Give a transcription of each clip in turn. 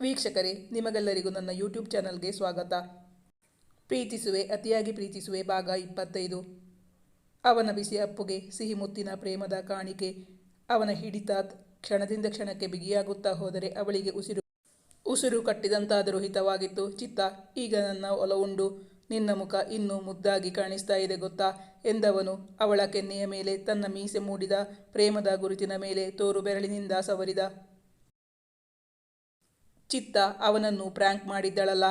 ವೀಕ್ಷಕರೇ, ನಿಮಗೆಲ್ಲರಿಗೂ ನನ್ನ ಯೂಟ್ಯೂಬ್ ಚಾನಲ್ಗೆ ಸ್ವಾಗತ. ಪ್ರೀತಿಸುವೆ, ಅತಿಯಾಗಿ ಪ್ರೀತಿಸುವೆ ಭಾಗ ಇಪ್ಪತ್ತೈದು. ಅವನ ಬಿಸಿ ಅಪ್ಪುಗೆ, ಸಿಹಿ ಮುತ್ತಿನ ಪ್ರೇಮದ ಕಾಣಿಕೆ. ಅವನ ಹಿಡಿತ ಕ್ಷಣದಿಂದ ಕ್ಷಣಕ್ಕೆ ಬಿಗಿಯಾಗುತ್ತಾ ಹೋದರೆ ಅವಳಿಗೆ ಉಸಿರು ಉಸಿರು ಕಟ್ಟಿದಂತಾದರೂ ಹಿತವಾಗಿತ್ತು. ಚಿತ್ತ, ಈಗ ನನ್ನ ಒಲವುಂಡು. ನಿನ್ನ ಮುಖ ಇನ್ನೂ ಮುದ್ದಾಗಿ ಕಾಣಿಸ್ತಾ ಇದೆ ಗೊತ್ತಾ ಎಂದವನು ಅವಳ ಕೆನ್ನೆಯ ಮೇಲೆ ತನ್ನ ಮೀಸೆ ಮೂಡಿದ ಪ್ರೇಮದ ಗುರುತಿನ ಮೇಲೆ ತೋರು ಬೆರಳಿನಿಂದ ಸವರಿದ. ಚಿತ್ತ ಅವನನ್ನು ಪ್ರ್ಯಾಂಕ್ ಮಾಡಿದ್ದಳಲ್ಲ.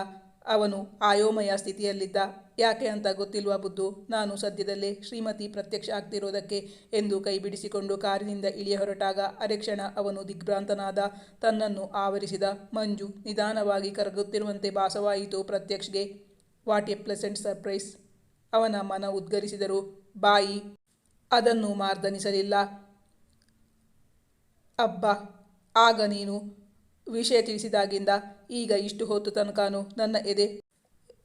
ಅವನು ಆಯೋಮಯ ಸ್ಥಿತಿಯಲ್ಲಿದ್ದ. ಯಾಕೆ ಅಂತ ಗೊತ್ತಿಲ್ವಾ ಬುದ್ಧು ನಾನು ಸದ್ಯದಲ್ಲೇ ಶ್ರೀಮತಿ ಪ್ರತ್ಯಕ್ಷ ಆಗ್ತಿರೋದಕ್ಕೆ ಎಂದು ಕೈ ಬಿಡಿಸಿಕೊಂಡು ಕಾರಿನಿಂದ ಇಳಿಯ ಹೊರಟಾಗ ಅರೆಕ್ಷಣ ಅವನು ದಿಗ್ಭ್ರಾಂತನಾದ. ತನ್ನನ್ನು ಆವರಿಸಿದ. ಮಂಜು ನಿಧಾನವಾಗಿ ಕರಗುತ್ತಿರುವಂತೆ ಭಾಸವಾಯಿತು ಪ್ರತ್ಯಕ್ಷಗೆ. ವಾಟ್ ಎ ಪ್ಲೆಸೆಂಟ್ ಸರ್ಪ್ರೈಸ್ ಅವನ ಮನ ಉದ್ಗರಿಸಿದರು. ಬಾಯಿ, ಅದನ್ನು ಮಾರ್ದನಿಸಲಿಲ್ಲ. ಅಬ್ಬ, ಆಗ ನೀನು ವಿಷಯ ತಿಳಿಸಿದಾಗಿಂದ ಈಗ ಇಷ್ಟು ಹೊತ್ತು ತನಕನೂ ನನ್ನ ಎದೆ,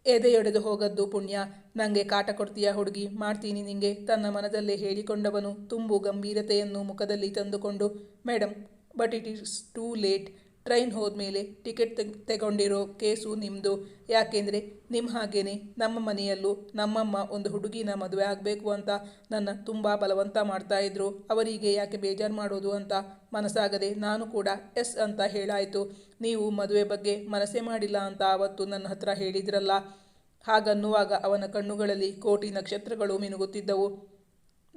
ಎದೆಯೊಡೆದು ಹೋಗದ್ದು ಪುಣ್ಯ. ನನಗೆ ಕಾಟ ಕೊಡ್ತೀಯ ಹುಡುಗಿ ಮಾಡ್ತೀನಿ ನಿಂಗೆ ತನ್ನ ಮನದಲ್ಲೇ ಹೇಳಿಕೊಂಡವನು ತುಂಬು ಗಂಭೀರತೆಯನ್ನು ಮುಖದಲ್ಲಿ ತಂದುಕೊಂಡು madam but it is too late. Train ಹೋದ್ಮೇಲೆ ಟಿಕೆಟ್ ತೆಗ್, ತೆಗೊಂಡಿರೋ ಕೇಸು ನಿಮ್ಮದು ಯಾಕೆಂದರೆ ನಿಮ್ಮ ಹಾಗೇನೆ ನಮ್ಮ ಮನೆಯಲ್ಲೂ ನಮ್ಮಮ್ಮ ಒಂದು ಹುಡುಗಿನ ಮದುವೆ ಆಗಬೇಕು ಅಂತ ನನ್ನ ತುಂಬ ಬಲವಂತ ಮಾಡ್ತಾಯಿದ್ರು ಅವರಿಗೆ ಯಾಕೆ ಬೇಜಾರು ಮಾಡೋದು ಅಂತ ಮನಸ್ಸಾಗದೆ ನಾನು ಕೂಡ ಎಸ್ ಅಂತ ಹೇಳಾಯಿತು. ನೀವು ಮದುವೆ ಬಗ್ಗೆ ಮನಸ್ಸೇ ಮಾಡಿಲ್ಲ ಅಂತ ಅವತ್ತು ನನ್ನ ಹತ್ರ ಹೇಳಿದ್ರಲ್ಲ. ಹಾಗನ್ನುವಾಗ ಅವನ ಕಣ್ಣುಗಳಲ್ಲಿ ಕೋಟಿ ನಕ್ಷತ್ರಗಳು ಮಿನುಗುತ್ತಿದ್ದವು.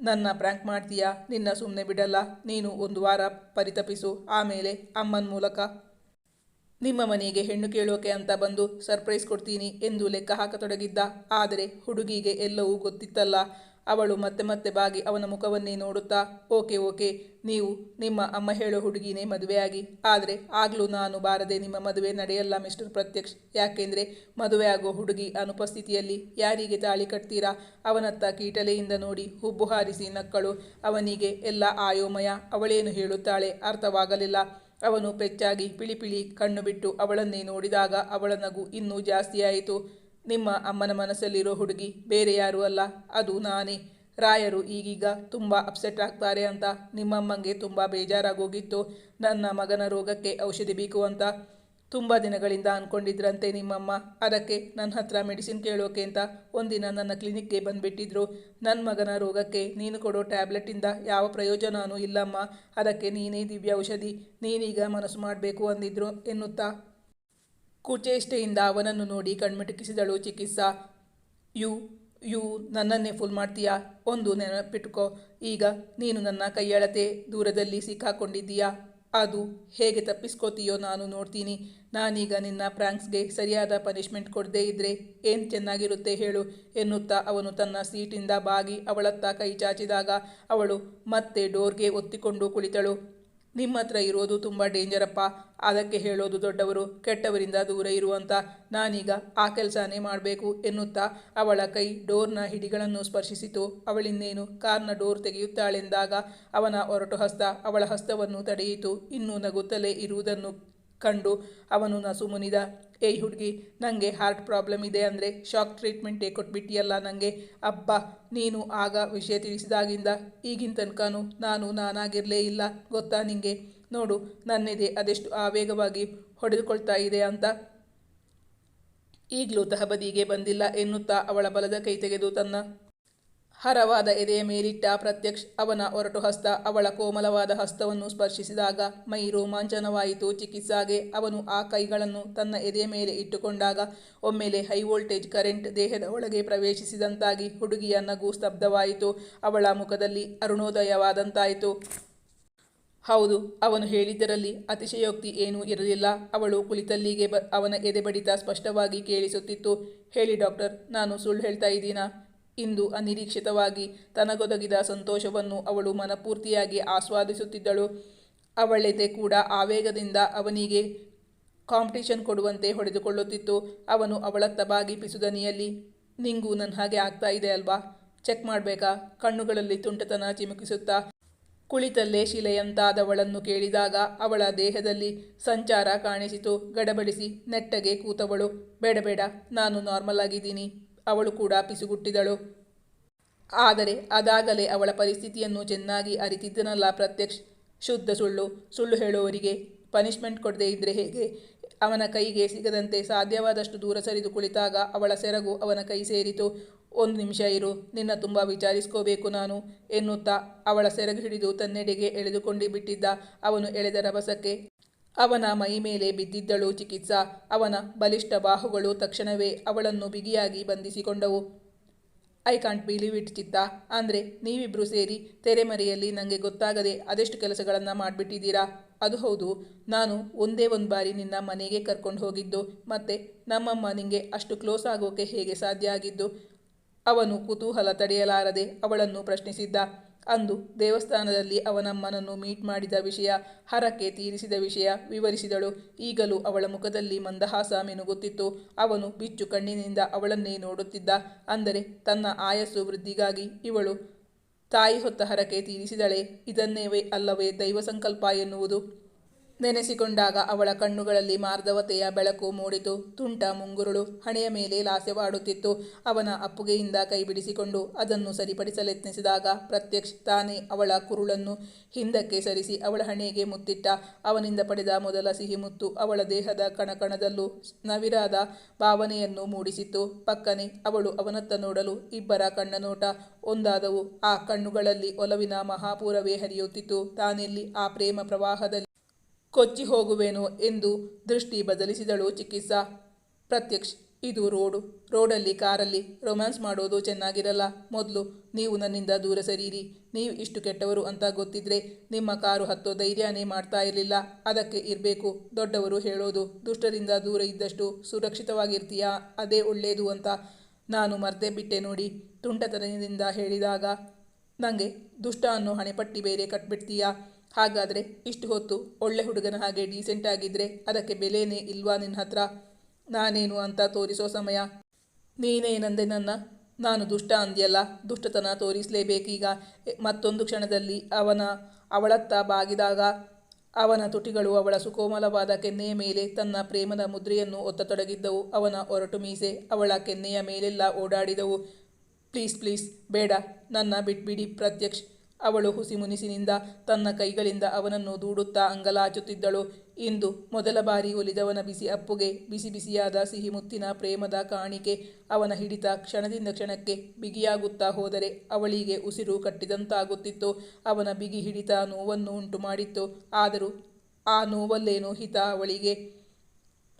ನನ್ನ ಪ್ರ್ಯಾಂಕ್ ಮಾಡ್ತೀಯಾ? ನಿನ್ನ ಸುಮ್ಮನೆ ಬಿಡಲ್ಲ. ನೀನು ಒಂದು ವಾರ ಪರಿತಪಿಸು. ಆಮೇಲೆ ಅಮ್ಮನ ಮೂಲಕ. ನಿಮ್ಮ ಮನೆಗೆ ಹೆಣ್ಣು ಕೇಳೋಕೆ ಅಂತ ಬಂದು ಸರ್ಪ್ರೈಸ್ ಕೊಡ್ತೀನಿ ಎಂದು ಲೆಕ್ಕ ಹಾಕತೊಡಗಿದ್ದ. ಆದರೆ ಹುಡುಗಿಗೆ ಎಲ್ಲವೂ ಗೊತ್ತಿತ್ತಲ್ಲ. ಅವಳು ಮತ್ತೆ ಮತ್ತೆ ಬಾಗಿ ಅವನ ಮುಖವನ್ನೇ ನೋಡುತ್ತಾ, ಓಕೆ ಓಕೆ, ನೀವು ನಿಮ್ಮ ಅಮ್ಮ ಹೇಳೋ ಹುಡುಗಿನೇ ಮದುವೆಯಾಗಿ. ಆದರೆ ಆಗಲೂ ನಾನು ಬಾರದೆ ನಿಮ್ಮ ಮದುವೆ ನಡೆಯಲ್ಲ, ಮಿಸ್ಟರ್ ಪ್ರತ್ಯಕ್ಷ. ಯಾಕೆಂದರೆ ಮದುವೆ ಆಗೋ ಹುಡುಗಿ ಅನುಪಸ್ಥಿತಿಯಲ್ಲಿ ಯಾರಿಗೆ ತಾಳಿ ಕಟ್ತೀರಾ? ಅವನತ್ತ ಕೀಟಲೆಯಿಂದ ನೋಡಿ ಹುಬ್ಬು ಹಾರಿಸಿ ನಕ್ಕಳು. ಅವನಿಗೆ ಎಲ್ಲ ಆಯೋಮಯ. ಅವಳೇನು ಹೇಳುತ್ತಾಳೆ ಅರ್ಥವಾಗಲಿಲ್ಲ. ಅವನು ಪೆಚ್ಚಾಗಿ, ಪಿಳಿಪಿಳಿ ಕಣ್ಣು ಬಿಟ್ಟು ಅವಳನ್ನೇ ನೋಡಿದಾಗ ಅವಳ ನಗು ಇನ್ನೂ ಜಾಸ್ತಿಯಾಯಿತು. ನಿಮ್ಮ ಅಮ್ಮನ ಮನಸ್ಸಲ್ಲಿರೋ ಹುಡುಗಿ ಬೇರೆ ಯಾರೂ ಅಲ್ಲ, ಅದು ನಾನೇ. ರಾಯರು ಈಗೀಗ ತುಂಬ ಅಪ್ಸೆಟ್ ಆಗ್ತಾರೆ ಅಂತ ನಿಮ್ಮಮ್ಮಂಗೆ ತುಂಬ ಬೇಜಾರಾಗೋಗಿತ್ತು. ನನ್ನ ಮಗನ ರೋಗಕ್ಕೆ ಔಷಧಿ ಬೇಕು ಅಂತ ತುಂಬ ದಿನಗಳಿಂದ ಅಂದ್ಕೊಂಡಿದ್ರಂತೆ ನಿಮ್ಮಮ್ಮ. ಅದಕ್ಕೆ ನನ್ನ ಹತ್ರ ಮೆಡಿಸಿನ್ ಕೇಳೋಕೆ ಅಂತ ಒಂದಿನ ನನ್ನ ಕ್ಲಿನಿಕ್ಗೆ ಬಂದುಬಿಟ್ಟಿದ್ರು. ನನ್ನ ಮಗನ ರೋಗಕ್ಕೆ ನೀನು ಕೊಡೋ ಟ್ಯಾಬ್ಲೆಟಿಂದ ಯಾವ ಪ್ರಯೋಜನವೂ ಇಲ್ಲಮ್ಮ. ಅದಕ್ಕೆ ನೀನೇ ದಿವ್ಯ ಔಷಧಿ, ನೀನೀಗ ಮನಸ್ಸು ಮಾಡಬೇಕು ಅಂದಿದ್ರು ಎನ್ನುತ್ತಾ ಕುಚೇಷ್ಟೆಯಿಂದ ಅವನನ್ನು ನೋಡಿ ಕಣ್ಮಿಟುಕಿಸಿದಳು. ಚಿಕಿತ್ಸಾ, ಯು ಯು, ನನ್ನನ್ನೇ ಫುಲ್ ಮಾಡ್ತೀಯಾ? ಒಂದು ನೆನಪಿಟ್ಕೋ. ಈಗ ನೀನು ನನ್ನ ಕೈಯಳತೆ ದೂರದಲ್ಲಿ ಸಿಕ್ಕಾಕೊಂಡಿದ್ದೀಯಾ? ಅದು ಹೇಗೆ ತಪ್ಪಿಸ್ಕೋತೀಯೋ ನಾನು ನೋಡ್ತೀನಿ. ನಾನೀಗ ನಿನ್ನ ಫ್ರಾಂಕ್ಸ್ಗೆ ಸರಿಯಾದ ಪನಿಷ್ಮೆಂಟ್ ಕೊಡದೇ ಇದ್ದರೆ ಏನು ಚೆನ್ನಾಗಿರುತ್ತೆ ಹೇಳು, ಎನ್ನುತ್ತಾ ಅವನು ತನ್ನ ಸೀಟಿಂದ ಬಾಗಿ ಅವಳತ್ತ ಕೈ ಚಾಚಿದಾಗ ಅವಳು ಮತ್ತೆ ಡೋರ್ಗೆ ಒತ್ತಿಕೊಂಡು ಕುಳಿತಳು. ನಿಮ್ಮ ಹತ್ರ ಇರೋದು ತುಂಬ ಡೇಂಜರಪ್ಪ. ಅದಕ್ಕೆ ಹೇಳೋದು ದೊಡ್ಡವರು, ಕೆಟ್ಟವರಿಂದ ದೂರ ಇರುವಂತ. ನಾನೀಗ ಆ ಕೆಲಸನೇ ಮಾಡಬೇಕು ಎನ್ನುತ್ತಾ ಅವಳ ಕೈ ಡೋರ್ನ ಹಿಡಿಗಳನ್ನು ಸ್ಪರ್ಶಿಸಿತು. ಅವಳಿನ್ನೇನು ಕಾರ್ನ ಡೋರ್ ತೆಗೆಯುತ್ತಾಳೆಂದಾಗ ಅವನ ಹೊರಟು ಹಸ್ತ ಅವಳ ಹಸ್ತವನ್ನು ತಡೆಯಿತು. ಇನ್ನೂ ನಗುತ್ತಲೇ ಇರುವುದನ್ನು ಕಂಡು ಅವನು ನಸು ಮುನಿದ ಏಯ್ ಹುಡುಗಿ ನನಗೆ ಹಾರ್ಟ್ ಪ್ರಾಬ್ಲಮ್ ಇದೆ ಅಂದರೆ ಶಾಕ್ ಟ್ರೀಟ್ಮೆಂಟೇ ಕೊಟ್ಬಿಟ್ಟಿಯಲ್ಲ ನನಗೆ ಅಬ್ಬ, ನೀನು ಆಗ ವಿಷಯ ತಿಳಿಸಿದಾಗಿಂದ ಈಗಿನ ತನಕನೂ ನಾನು ನಾನಾಗಿರಲೇ ಇಲ್ಲ, ಗೊತ್ತಾ ನಿಂಗೆ? ನೋಡು, ನನ್ನಿದೆ ಅದೆಷ್ಟು ಆವೇಗವಾಗಿ ಹೊಡೆದುಕೊಳ್ತಾ ಇದೆ ಅಂತ. ಈಗಲೂ ತಹಬದಿಗೆ ಬಂದಿಲ್ಲ ಎನ್ನುತ್ತಾ ಅವಳ ಬಲದ ಕೈ ತೆಗೆದು ತನ್ನ ಹರವಾದ ಎದೆಯ ಮೇಲಿಟ್ಟ ಪ್ರತ್ಯಕ್ಷ ಅವನ ಒರಟು ಹಸ್ತ ಅವಳ ಕೋಮಲವಾದ ಹಸ್ತವನ್ನು ಸ್ಪರ್ಶಿಸಿದಾಗ ಮೈ ರೋಮಾಂಚನವಾಯಿತು. ಚಿಕಿತ್ಸಾಗೆ ಅವನು ಆ ಕೈಗಳನ್ನು ತನ್ನ ಎದೆಯ ಮೇಲೆ ಇಟ್ಟುಕೊಂಡಾಗ ಒಮ್ಮೆಲೆ ಹೈ ವೋಲ್ಟೇಜ್ ಕರೆಂಟ್ ದೇಹದ ಒಳಗೆ ಪ್ರವೇಶಿಸಿದಂತಾಗಿ ಹುಡುಗಿಯ ನಗು ಸ್ತಬ್ಧವಾಯಿತು. ಅವಳ ಮುಖದಲ್ಲಿ ಅರುಣೋದಯವಾದಂತಾಯಿತು. ಹೌದು, ಅವನು ಹೇಳಿದ್ದರಲ್ಲಿ ಅತಿಶಯೋಕ್ತಿ ಏನೂ ಇರಲಿಲ್ಲ. ಅವಳು ಕುಳಿತಲ್ಲಿಗೆ ಬ, ಅವನ ಎದೆ ಬಡಿತ ಸ್ಪಷ್ಟವಾಗಿ ಕೇಳಿಸುತ್ತಿತ್ತು. ಹೇಳಿ ಡಾಕ್ಟರ್, ನಾನು ಸುಳ್ಳು ಹೇಳ್ತಾ ಇದ್ದೀನಾ? ಇಂದು ಅನಿರೀಕ್ಷಿತವಾಗಿ ತನಗೊದಗಿದ ಸಂತೋಷವನ್ನು ಅವಳು ಮನಪೂರ್ತಿಯಾಗಿ ಆಸ್ವಾದಿಸುತ್ತಿದ್ದಳು. ಅವಳೆದೆ ಕೂಡ ಆವೇಗದಿಂದ ಅವನಿಗೆ ಕಾಂಪಿಟೇಷನ್ ಕೊಡುವಂತೆ ಹೊಡೆದುಕೊಳ್ಳುತ್ತಿತ್ತು. ಅವನು ಅವಳತ್ತ ಬಾಗಿ ಪಿಸುದನಿಯಲ್ಲಿ ನಿಂಗೂ ನನ್ನ ಹಾಗೆ ಆಗ್ತಾ ಇದೆ ಅಲ್ವಾ? ಚೆಕ್ ಮಾಡಬೇಕಾ? ಕಣ್ಣುಗಳಲ್ಲಿ ತುಂಟತನ ಚಿಮುಕಿಸುತ್ತಾ? ಕುಳಿತಲ್ಲೇ ಶಿಲೆಯಂತಾದವಳನ್ನು ಕೇಳಿದಾಗ ಅವಳ ದೇಹದಲ್ಲಿ ಸಂಚಾರ ಕಾಣಿಸಿತು. ಗಡಬಡಿಸಿ ನೆಟ್ಟಗೆ ಕೂತವಳು, ಬೇಡ ಬೇಡ, ನಾನು ನಾರ್ಮಲ್ ಆಗಿದ್ದೀನಿ. ಅವಳು ಕೂಡ ಪಿಸುಗುಟ್ಟಿದಳು. ಆದರೆ ಅದಾಗಲೇ ಅವಳ ಪರಿಸ್ಥಿತಿಯನ್ನು ಚೆನ್ನಾಗಿ ಅರಿತಿದ್ದನಲ್ಲ ಪ್ರತ್ಯಕ್ಷ. ಶುದ್ಧ ಸುಳ್ಳು ಸುಳ್ಳು ಹೇಳುವವರಿಗೆ ಪನಿಷ್ಮೆಂಟ್ ಕೊಡದೇ ಇದ್ದರೆ ಹೇಗೆ? ಅವನ ಕೈಗೆ ಸಿಗದಂತೆ ಸಾಧ್ಯವಾದಷ್ಟು ದೂರ ಸರಿದು ಕುಳಿತಾಗ ಅವಳ ಸೆರಗು ಅವನ ಕೈ ಸೇರಿತು. ಒಂದು ನಿಮಿಷ ಇರು, ನಿನ್ನ ತುಂಬ ವಿಚಾರಿಸ್ಕೋಬೇಕು ನಾನು ಎನ್ನುತ್ತಾ ಅವಳ ಸೆರಗು ಹಿಡಿದು ತನ್ನೆಡೆಗೆ ಎಳೆದುಕೊಂಡು ಬಿಟ್ಟಿದ್ದ ಅವನು ಎಳೆದ ರಭಸಕ್ಕೆ ಅವನ ಮೈಮೇಲೆ ಬಿದ್ದಿದ್ದಳು ಚಿಕಿತ್ಸಾ. ಅವನ ಬಲಿಷ್ಠ ಬಾಹುಗಳು ತಕ್ಷಣವೇ ಅವಳನ್ನು ಬಿಗಿಯಾಗಿ ಬಂಧಿಸಿಕೊಂಡವು. ಐ ಕಾಂಟ್ ಬಿಲೀವ್ ಇಟ್ ಚಿತ್ತ. ಅಂದರೆ ನೀವಿಬ್ಬರು ಸೇರಿ ತೆರೆಮರೆಯಲ್ಲಿ ನನಗೆ ಗೊತ್ತಾಗದೆ ಅದೆಷ್ಟು ಕೆಲಸಗಳನ್ನು ಮಾಡಿಬಿಟ್ಟಿದ್ದೀರಾ? ಅದು ಹೌದು. ನಾನು ಒಂದೇ ಒಂದು ಬಾರಿ ನಿನ್ನ ಮನೆಗೆ ಕರ್ಕೊಂಡು ಹೋಗಿದ್ದು. ಮತ್ತು ನಮ್ಮಮ್ಮ ನಿಮಗೆ ಅಷ್ಟು ಕ್ಲೋಸ್ ಆಗೋಕೆ ಹೇಗೆ ಸಾಧ್ಯ ಆಗಿದ್ದು? ಅವನು ಕುತೂಹಲ ತಡೆಯಲಾರದೆ ಅವಳನ್ನು ಪ್ರಶ್ನಿಸಿದ್ದ. ಅಂದು ದೇವಸ್ಥಾನದಲ್ಲಿ ಅವನಮ್ಮನನ್ನು ಮೀಟ್ ಮಾಡಿದ ವಿಷಯ, ಹರಕೆ ತೀರಿಸಿದ ವಿಷಯ ವಿವರಿಸಿದಳು. ಈಗಲೂ ಅವಳ ಮುಖದಲ್ಲಿ ಮಂದಹಾಸ ಮಿನುಗುತ್ತಿತ್ತು. ಅವನು ಬಿಚ್ಚು ಕಣ್ಣಿನಿಂದ ಅವಳನ್ನೇ ನೋಡುತ್ತಿದ್ದ. ಅಂದರೆ ತನ್ನ ಆಯಸ್ಸು ವೃದ್ಧಿಗಾಗಿ ಇವಳು ತಾಯಿ ಹೊತ್ತ ಹರಕೆ ತೀರಿಸಿದಳೆ. ಇದನ್ನೇವೇ ಅಲ್ಲವೇ ದೈವ ಸಂಕಲ್ಪ ಎನ್ನುವುದು. ನೆನೆಸಿಕೊಂಡಾಗ ಅವಳ ಕಣ್ಣುಗಳಲ್ಲಿ ಮಾರ್ಧವತೆಯ ಬೆಳಕು ಮೂಡಿತು. ತುಂಟ ಮುಂಗುರುಳು ಹಣೆಯ ಮೇಲೆ ಲಾಸ್ಯವಾಡುತ್ತಿತ್ತು ಅವನ ಅಪ್ಪುಗೆಯಿಂದ ಕೈ ಬಿಡಿಸಿಕೊಂಡು ಅದನ್ನು ಸರಿಪಡಿಸಲೆತ್ನಿಸಿದಾಗ ಪ್ರತ್ಯಕ್ಷ ತಾನೇ ಅವಳ ಕುರುಳನ್ನು ಹಿಂದಕ್ಕೆ ಸರಿಸಿ ಅವಳ ಹಣೆಗೆ ಮುತ್ತಿಟ್ಟ. ಅವನಿಂದ ಪಡೆದ ಮೊದಲ ಸಿಹಿ ಮುತ್ತು ಅವಳ ದೇಹದ ಕಣಕಣದಲ್ಲೂ ನವಿರಾದ ಭಾವನೆಯನ್ನು ಮೂಡಿಸಿತ್ತು. ಪಕ್ಕನೆ ಅವಳು ಅವನತ್ತ ನೋಡಲು ಇಬ್ಬರ ಕಣ್ಣ ನೋಟ ಒಂದಾದವು. ಆ ಕಣ್ಣುಗಳಲ್ಲಿ ಒಲವಿನ ಮಹಾಪೂರವೇ ಹರಿಯುತ್ತಿತ್ತು. ತಾನೆಲ್ಲಿ ಆ ಪ್ರೇಮ ಪ್ರವಾಹದಲ್ಲಿ ಕೊಚ್ಚಿ ಹೋಗುವೆನು ಎಂದು ದೃಷ್ಟಿ ಬದಲಿಸಿದಳು ಚಿಕಿತ್ಸಾ. ಪ್ರತ್ಯಕ್ಷ, ಇದು ರೋಡು. ರೋಡಲ್ಲಿ, ಕಾರಲ್ಲಿ ರೊಮ್ಯಾನ್ಸ್ ಮಾಡೋದು ಚೆನ್ನಾಗಿರಲ್ಲ. ಮೊದಲು, ನೀವು ನನ್ನಿಂದ ದೂರ ಸರೀರಿ. ನೀವು ಇಷ್ಟು ಕೆಟ್ಟವರು ಅಂತ ಗೊತ್ತಿದ್ರೆ ನಿಮ್ಮ ಕಾರು ಹತ್ತೋ ಧೈರ್ಯನೇ ಮಾಡ್ತಾ ಇರಲಿಲ್ಲ. ಅದಕ್ಕೆ ಇರಬೇಕು. ದೊಡ್ಡವರು ಹೇಳೋದು, ದುಷ್ಟರಿಂದ ದೂರ ಇದ್ದಷ್ಟು ಸುರಕ್ಷಿತವಾಗಿರ್ತೀಯಾ? ಅದೇ ಒಳ್ಳೆಯದು ಅಂತ ನಾನು ಮರ್ತೆ ಬಿಟ್ಟೆ ನೋಡಿ. ತುಂಟತನದಿಂದ ಹೇಳಿದಾಗ ನನಗೆ ದುಷ್ಟ ಅನ್ನೋ ಹಣೆಪಟ್ಟಿ ಬೇರೆ ಕಟ್ಬಿಡ್ತೀಯಾ? ಹಾಗಾದರೆ ಇಷ್ಟು ಹೊತ್ತು ಒಳ್ಳೆ ಹುಡುಗನ ಹಾಗೆ ಡೀಸೆಂಟ್ ಆಗಿದ್ರೆ ಅದಕ್ಕೆ ಬೆಲೆನೇ ಇಲ್ವಾ ನಿನ್ನ ಹತ್ರ? ನಾನೇನು ಅಂತ ತೋರಿಸೋ ಸಮಯ? ನೀನೇನಂದೆ ನನ್ನ. ನಾನು ದುಷ್ಟ ಅಂದ್ಯಲ್ಲ, ದುಷ್ಟತನ ತೋರಿಸಲೇಬೇಕೀಗ. ಮತ್ತೊಂದು ಕ್ಷಣದಲ್ಲಿ ಅವನ, ಅವಳತ್ತ ಬಾಗಿದಾಗ ಅವನ ತುಟಿಗಳು ಅವಳ ಸುಕೋಮಲವಾದ ಕೆನ್ನೆಯ ಮೇಲೆ ತನ್ನ ಪ್ರೇಮದ ಮುದ್ರೆಯನ್ನು ಒತ್ತತೊಡಗಿದ್ದವು. ಅವನ ಒರಟು ಮೀಸೆ ಅವಳ ಕೆನ್ನೆಯ ಮೇಲೆಲ್ಲ ಓಡಾಡಿದವು. ಪ್ಲೀಸ್ ಪ್ಲೀಸ್, ಬೇಡ. ನನ್ನ ಬಿಟ್ಬಿಡಿ, ಪ್ರತ್ಯಕ್ಷ್. ಅವಳು ಹುಸಿ ಮುನಿಸಿನಿಂದ ತನ್ನ ಕೈಗಳಿಂದ ಅವನನ್ನು ದೂಡುತ್ತಾ ಅಂಗಲಾಚುತ್ತಿದ್ದಳು. ಇಂದು ಮೊದಲ ಬಾರಿ ಒಲಿದವನ ಬಿಸಿ ಅಪ್ಪುಗೆ ಬಿಸಿ ಬಿಸಿಯಾದ ಸಿಹಿ ಮುತ್ತಿನ ಪ್ರೇಮದ ಕಾಣಿಕೆ ಅವನ ಹಿಡಿತ ಕ್ಷಣದಿಂದ ಕ್ಷಣಕ್ಕೆ ಬಿಗಿಯಾಗುತ್ತಾ ಹೋದರೆ ಅವಳಿಗೆ ಉಸಿರು ಕಟ್ಟಿದಂತಾಗುತ್ತಿತ್ತು. ಅವನ ಬಿಗಿ ಹಿಡಿತ ನೋವನ್ನು ಉಂಟು ಮಾಡಿತ್ತು ಆದರೂ ಆ ನೋವಲ್ಲೇನೋ ಹಿತ ಅವಳಿಗೆ.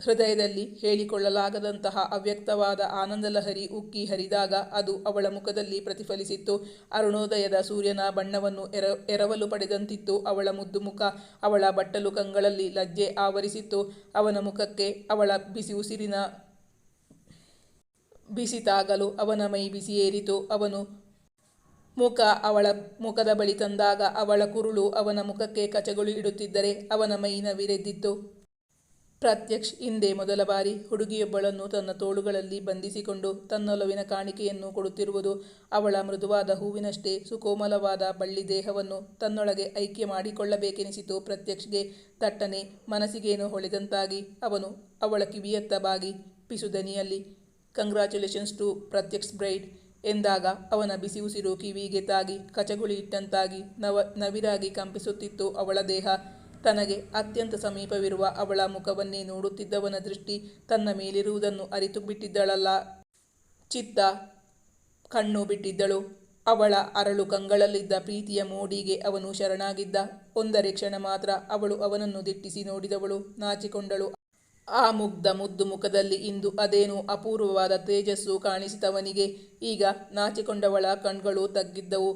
ಹೃದಯದಲ್ಲಿ ಹೇಳಿಕೊಳ್ಳಲಾಗದಂತಹ ಅವ್ಯಕ್ತವಾದ ಆನಂದಲಹರಿ ಉಕ್ಕಿ ಹರಿದಾಗ ಅದು ಅವಳ ಮುಖದಲ್ಲಿ ಪ್ರತಿಫಲಿಸಿತ್ತು. ಅರುಣೋದಯದ ಸೂರ್ಯನ ಬಣ್ಣವನ್ನು ಎರ, ಎರವಲು ಪಡೆದಂತಿತ್ತು. ಅವಳ ಮುದ್ದು ಮುಖ ಅವಳ ಬಟ್ಟಲು ಕಂಗಳಲ್ಲಿ ಲಜ್ಜೆ ಆವರಿಸಿತ್ತು. ಅವನ ಮುಖಕ್ಕೆ ಅವಳ ಬಿಸಿ ಉಸಿರಿನ ಬಿಸಿ ತಾಗಲು ಅವನ ಮೈ ಬಿಸಿಯೇರಿತು ಅವನು ಮುಖ ಅವಳ ಮುಖದ ಬಳಿ ತಂದಾಗ ಅವಳ ಕುರುಳು ಅವನ ಮುಖಕ್ಕೆ ಕಚಗಳು ಇಡುತ್ತಿದ್ದರೆ ಅವನ ಮೈ ನವಿರೆದ್ದಿತ್ತು. ಪ್ರತ್ಯಕ್ಷ್ ಹಿಂದೆ ಮೊದಲ ಬಾರಿ ಹುಡುಗಿಯೊಬ್ಬಳನ್ನು ತನ್ನ ತೋಳುಗಳಲ್ಲಿ ಬಂಧಿಸಿಕೊಂಡು ತನ್ನೊಲವಿನ ಕಾಣಿಕೆಯನ್ನು ಕೊಡುತ್ತಿರುವುದು ಅವಳ ಮೃದುವಾದ ಹೂವಿನಷ್ಟೇ ಸುಕೋಮಲವಾದ ಬಳ್ಳಿ ದೇಹವನ್ನು ತನ್ನೊಳಗೆ ಐಕ್ಯ ಮಾಡಿಕೊಳ್ಳಬೇಕೆನಿಸಿತು ಪ್ರತ್ಯಕ್ಷ್ಗೆ ತಟ್ಟನೆ ಮನಸ್ಸಿಗೇನು ಹೊಳೆದಂತಾಗಿ ಅವನು ಅವಳ ಕಿವಿಯತ್ತ ಬಾಗಿ ಪಿಸುದನಿಯಲ್ಲಿ ಕಂಗ್ರ್ಯಾಚುಲೇಷನ್ಸ್ ಟು ಪ್ರತ್ಯಕ್ಷ್ ಬ್ರೈಡ್ ಎಂದಾಗ ಅವನ ಬಿಸಿ ಉಸಿರು ಕಿವಿಗೆ ತಾಗಿ ಕಚಗುಳಿ ಇಟ್ಟಂತಾಗಿ ನವ, ನವಿರಾಗಿ ಕಂಪಿಸುತ್ತಿತ್ತು ಅವಳ ದೇಹ. ತನಗೆ ಅತ್ಯಂತ ಸಮೀಪವಿರುವ ಅವಳ ಮುಖವನ್ನೇ ನೋಡುತ್ತಿದ್ದವನ ದೃಷ್ಟಿ ತನ್ನ ಮೇಲಿರುವುದನ್ನು ಅರಿತು ಬಿಟ್ಟಿದ್ದಳಲ್ಲ ಚಿತ್ತ ಕಣ್ಣು ಬಿಟ್ಟಿದ್ದಳು. ಅವಳ ಅರಳು ಕಂಗಳಲ್ಲಿದ್ದ ಪ್ರೀತಿಯ ಮೋಡಿಗೆ ಅವನು ಶರಣಾಗಿದ್ದ. ಒಂದರೆ ಕ್ಷಣ ಮಾತ್ರ ಅವಳು ಅವನನ್ನು ದಿಟ್ಟಿಸಿ ನೋಡಿದವಳು, ನಾಚಿಕೊಂಡಳು. ಆ ಮುಗ್ಧ ಮುದ್ದು ಮುಖದಲ್ಲಿ ಇಂದು ಅದೇನೋ ಅಪೂರ್ವವಾದ ತೇಜಸ್ಸು ಕಾಣಿಸಿದವನಿಗೆ ಈಗ ನಾಚಿಕೊಂಡವಳ ಕಣ್ಗಳು ತಗ್ಗಿದ್ದವು.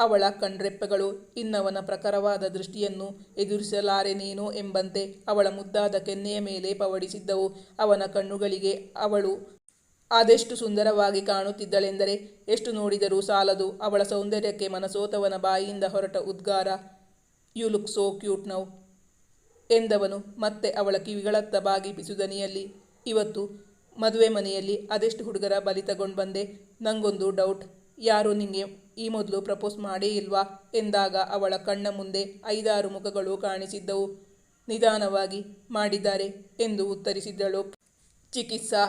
ಅವಳ ಕಣ್ರೆಪ್ಪೆಗಳು, ಇನ್ನವನ ಪ್ರಖರವಾದ ದೃಷ್ಟಿಯನ್ನು ಎದುರಿಸಲಾರೆನೇನೋ ಎಂಬಂತೆ ಅವಳ ಮುದ್ದಾದ ಕೆನ್ನೆಯ ಮೇಲೆ ಪವಡಿಸಿದ್ದವು. ಅವನ ಕಣ್ಣುಗಳಿಗೆ ಅವಳು ಅದೆಷ್ಟು ಸುಂದರವಾಗಿ ಕಾಣುತ್ತಿದ್ದಳೆಂದರೆ, ಎಷ್ಟು ನೋಡಿದರೂ ಸಾಲದು. ಅವಳ ಸೌಂದರ್ಯಕ್ಕೆ ಮನಸೋತವನ ಬಾಯಿಯಿಂದ ಹೊರಟ ಉದ್ಗಾರ, you look so cute now ಎಂದವನು. ಮತ್ತೆ ಅವಳ ಕಿವಿಗಳತ್ತ ಬಾಗಿ ಬಿಸುದನಿಯಲ್ಲಿ ಇವತ್ತು ಮದುವೆ ಮನೆಯಲ್ಲಿ ಅದೆಷ್ಟು ಹುಡುಗರ ಬಲಿ ತಗೊಂಡು ಬಂದೆ ನಂಗೊಂದು ಡೌಟ್. ಯಾರು ನಿಂಗೆ ಈ ಮೊದಲು ಪ್ರಪೋಸ್ ಮಾಡೇ ಇಲ್ವಾ ಎಂದಾಗ ಅವಳ ಕಣ್ಣ ಮುಂದೆ ಐದಾರು ಮುಖಗಳು ಕಾಣಿಸಿದ್ದವು. ನಿಧಾನವಾಗಿ ಮಾಡಿದ್ದಾರೆ ಎಂದು ಉತ್ತರಿಸಿದ್ದಳು ಚಿಕಿತ್ಸಾ,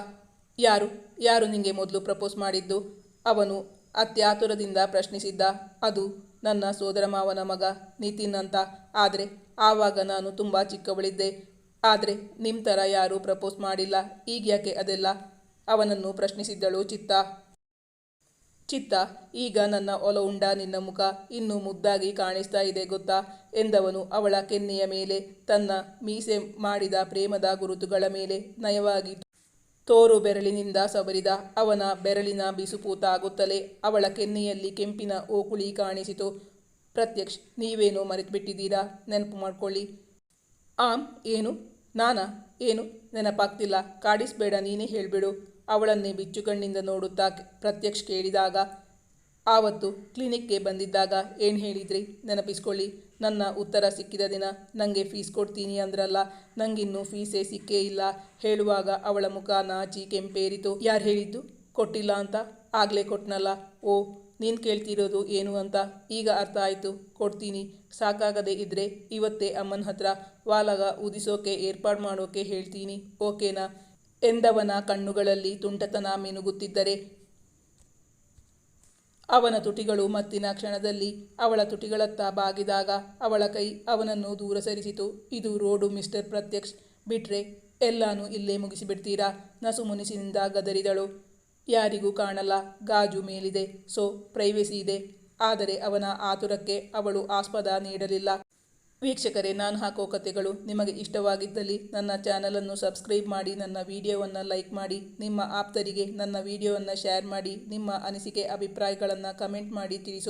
ಯಾರು ಯಾರು ನಿಂಗೆ ಮೊದಲು ಪ್ರಪೋಸ್ ಮಾಡಿದ್ದು? ಅವನು ಅತ್ಯಾತುರದಿಂದ ಪ್ರಶ್ನಿಸಿದ್ದ, ಅದು ನನ್ನ ಸೋದರ ಮಾವನ ಮಗ ನಿತಿನ್ ಅಂತ. ಆದರೆ ಆವಾಗ ನಾನು ತುಂಬ ಚಿಕ್ಕವಳಿದ್ದೆ. ಆದರೆ ನಿಮ್ಮ ಥರ ಯಾರೂ ಪ್ರಪೋಸ್ ಮಾಡಿಲ್ಲ ಈಗ ಯಾಕೆ ಅದೆಲ್ಲ? ಅವನನ್ನು ಪ್ರಶ್ನಿಸಿದ್ದಳು ಚಿತ್ತ. ಚಿತ್ತ, ಈಗ ನನ್ನ ಒಲ ಉಂಡ ನಿನ್ನ ಮುಖ ಇನ್ನೂ ಮುದ್ದಾಗಿ ಕಾಣಿಸ್ತಾ ಇದೆ ಗೊತ್ತಾ? ಎಂದವನು ಅವಳ ಕೆನ್ನೆಯ ಮೇಲೆ, ತನ್ನ ಮೀಸೆ ಮಾಡಿದ ಪ್ರೇಮದ ಗುರುತುಗಳ ಮೇಲೆ ನಯವಾಗಿ ತೋರು ಬೆರಳಿನಿಂದ ಸವರಿದ. ಅವನ ಬೆರಳಿನ ಬಿಸುಪೂತಾಗುತ್ತಲೇ ಅವಳ ಕೆನ್ನೆಯಲ್ಲಿ ಕೆಂಪಿನ ಓಕುಳಿ ಕಾಣಿಸಿತು. ಪ್ರತ್ಯಕ್ಷ್, ನೀವೇನೋ ಮರೆತುಬಿಟ್ಟಿದ್ದೀರಾ? ನೆನಪು ಮಾಡ್ಕೊಳ್ಳಿ. ಆಂ ಏನು? ನಾನಾ? ಏನು? ನೆನಪಾಗ್ತಿಲ್ಲ. ಕಾಡಿಸ್ಬೇಡ, ನೀನೇ ಹೇಳ್ಬಿಡು. ಅವಳನ್ನೇ ಬಿಚ್ಚುಕಣ್ಣಿಂದ ನೋಡುತ್ತಾ ಪ್ರತ್ಯಕ್ಷ ಕೇಳಿದಾಗ, ಆವತ್ತು ಕ್ಲಿನಿಕ್ಗೆ ಬಂದಿದ್ದಾಗ ಏನು ಹೇಳಿದ್ರಿ? ನೆನಪಿಸ್ಕೊಳ್ಳಿ. ನನ್ನ ಉತ್ತರ ಸಿಕ್ಕಿದ ದಿನ ನನಗೆ ಫೀಸ್ ಕೊಡ್ತೀನಿ ಅಂದ್ರಲ್ಲ, ನಂಗಿನ್ನೂ ಫೀಸೇ ಸಿಕ್ಕೇ ಇಲ್ಲ ಹೇಳುವಾಗ ಅವಳ ಮುಖ ನಾಚಿ ಕೆಂಪೇರಿತು. ಯಾರು ಹೇಳಿದ್ದು? ಕೊಟ್ಟಿಲ್ಲ ಅಂತ? ಆಗಲೇ ಕೊಟ್ಟನಲ್ಲ ಓ, ನೀನು ಕೇಳ್ತಿರೋದು ಏನು ಅಂತ ಈಗ ಅರ್ಥ ಆಯಿತು. ಕೊಡ್ತೀನಿ. ಸಾಕಾಗದೇ ಇದ್ದರೆ ಇವತ್ತೇ ಅಮ್ಮನ ಹತ್ರ ವಾಲಗ ಉದಿಸೋಕೆ ಏರ್ಪಾಡು ಮಾಡೋಕೆ ಹೇಳ್ತೀನಿ. ಓಕೆನಾ? ಎಂದವನ ಕಣ್ಣುಗಳಲ್ಲಿ ತುಂಟತನ ಮಿನುಗುತ್ತಿದ್ದರೆ ಅವನ ತುಟಿಗಳು ಮತ್ತಿನ ಕ್ಷಣದಲ್ಲಿ ಅವಳ ತುಟಿಗಳತ್ತ ಬಾಗಿದಾಗ ಅವಳ ಕೈ ಅವನನ್ನು ದೂರ ಸರಿಸಿತು. ಇದು ರೋಡು, ಮಿಸ್ಟರ್ ಪ್ರತ್ಯಕ್ಷ್. ಬಿಟ್ರೆ ಎಲ್ಲಾನು ಇಲ್ಲೇ ಮುಗಿಸಿಬಿಡ್ತೀರಾ? ನಸು ಮುನಿಸಿನಿಂದ ಗದರಿದಳು. ಯಾರಿಗೂ ಕಾಣಲ್ಲ. ಗಾಜು ಮೇಲಿದೆ. ಸೊ, ಪ್ರೈವೇಸಿ ಇದೆ. ಆದರೆ ಅವನ ಆತುರಕ್ಕೆ ಅವಳು ಆಸ್ಪದ ನೀಡಲಿಲ್ಲ. ವೀಕ್ಷಕರೇ, ನಾನು ಹಾಕೋ ಕಥೆಗಳು ನಿಮಗೆ ಇಷ್ಟವಾಗಿದ್ದಲ್ಲಿ ನನ್ನ ಚಾನಲನ್ನು ಸಬ್ಸ್ಕ್ರೈಬ್ ಮಾಡಿ, ನನ್ನ ವಿಡಿಯೋವನ್ನು ಲೈಕ್ ಮಾಡಿ, ನಿಮ್ಮ ಆಪ್ತರಿಗೆ ನನ್ನ ವಿಡಿಯೋವನ್ನು ಶೇರ್ ಮಾಡಿ, ನಿಮ್ಮ ಅನಿಸಿಕೆ, ಅಭಿಪ್ರಾಯಗಳನ್ನು ಕಮೆಂಟ್ ಮಾಡಿ ತಿಳಿಸೋ